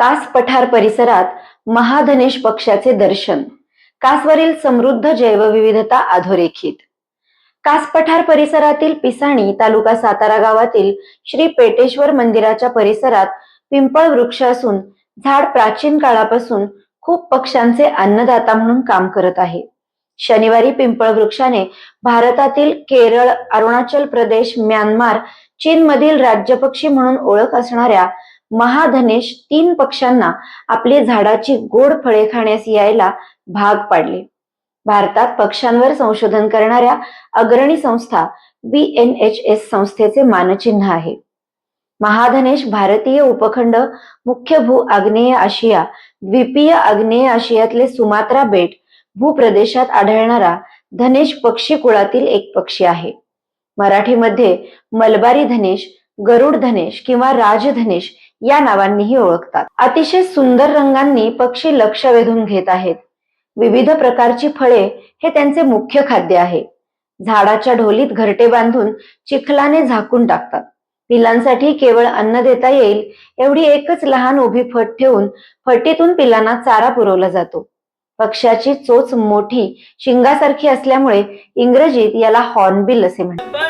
कास पठार परिसरात महाधनेश पक्षाचे दर्शन. कासवरील समृद्ध जैवविविधता अधोरेखित. कास पठार परिसरातील पिसाणी तालुका सातारा गावातील श्री पेटेश्वर मंदिराच्या परिसरात पिंपळ वृक्ष असून झाड प्राचीन काळापासून खूप पक्ष्यांचे अन्नदाता म्हणून काम करत आहे. शनिवारी पिंपळ वृक्षाने भारतातील केरळ अरुणाचल प्रदेश म्यानमार चीन मधील राज्यपक्षी म्हणून ओळख असणाऱ्या महाधनेश तीन पक्ष्यांना आपली झाडाची गोड फळे खाण्यास यायला भाग पाडले. भारतात पक्ष्यांवर संशोधन करणाऱ्या अग्रणी संस्था बी एन एच एस संस्थेचे मानचिन्ह आहे. महाधनेश भारतीय उपखंड मुख्य भू आग्नेय आशिया द्वीपीय आग्नेय आशियातले सुमात्रा बेट भूप्रदेशात आढळणारा धनेश पक्षी कुळातील एक पक्षी आहे. मराठीमध्ये मलबारी धनेश गरुड धनेश किंवा राजधनेश या नावांनीही ओळखतात. अतिशय सुंदर रंगांनी पक्षी लक्ष वेधून घेत आहेत. विविध प्रकारची फळे हे त्यांचे मुख्य खाद्य आहे. झाडाच्या ढोलीत घरटे बांधून चिखलाने झाकून टाकतात. पिलांसाठी केवळ अन्न देता येईल एवढी एकच लहान उभी फट ठेवून फटीतून पिलांना चारा पुरवला जातो. पक्ष्याची चोच मोठी शिंगासारखी असल्यामुळे इंग्रजीत याला हॉर्नबिल असे म्हणतात.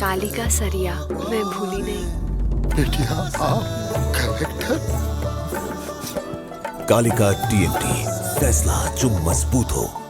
कालिका सरिया मैं भूली नहीं। बेटिया आप एन कालिका टीएमटी फैसला जो मज़बूत हो।